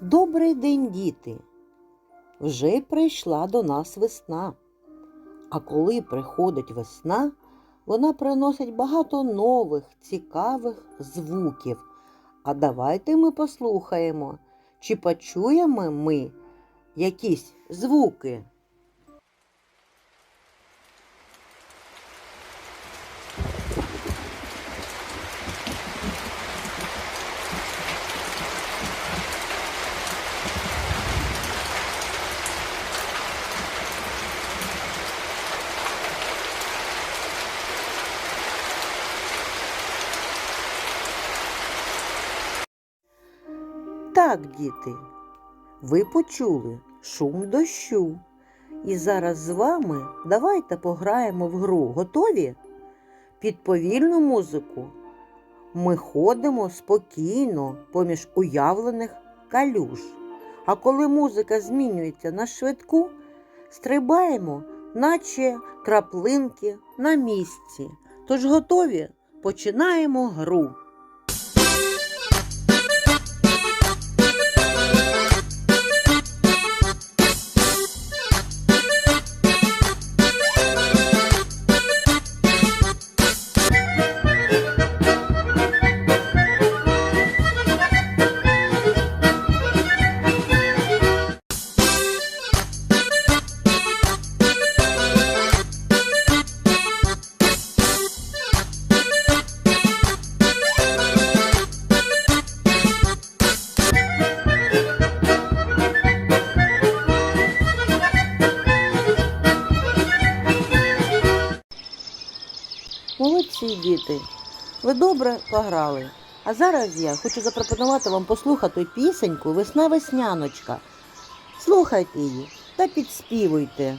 Добрий день, діти! Вже прийшла до нас весна. А коли приходить весна, вона приносить багато нових, цікавих звуків. А давайте ми послухаємо, чи почуємо ми якісь звуки. Так, діти, ви почули шум дощу. І зараз з вами давайте пограємо в гру. Готові? Під повільну музику ми ходимо спокійно поміж уявлених калюж. А коли музика змінюється на швидку, стрибаємо, наче краплинки на місці. Тож готові? Починаємо гру. Молодці діти, ви добре пограли. А зараз я хочу запропонувати вам послухати пісеньку Весна весняночка. Слухайте її та підспівуйте.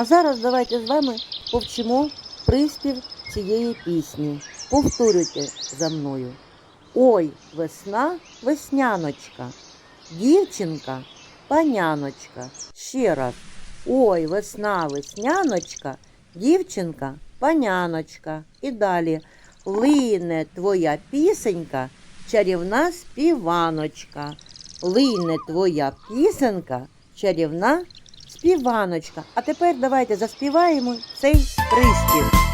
А зараз давайте з вами повчимо приспів цієї пісні. Повторюйте за мною. Ой, весна, весняночка, дівчинка, паняночка. Ще раз. Ой, весна, весняночка, дівчинка, паняночка. І далі. Лине твоя пісенька, чарівна співаночка. Лине твоя пісенька, чарівна співаночка. А тепер давайте заспіваємо цей приспів.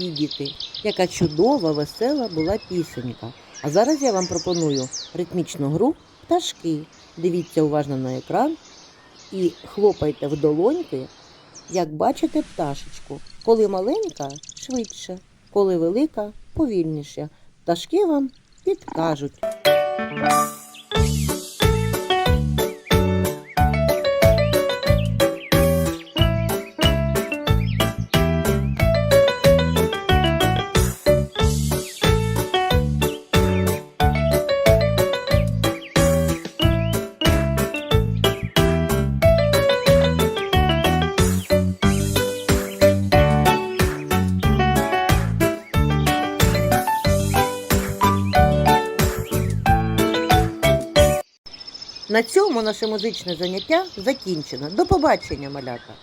Діти! Яка чудова, весела була пісенька. А зараз я вам пропоную ритмічну гру пташки. Дивіться уважно на екран і хлопайте в долоньки, як бачите пташечку. Коли маленька швидше, коли велика повільніше. Пташки вам підкажуть. На цьому наше музичне заняття закінчено. До побачення, малята!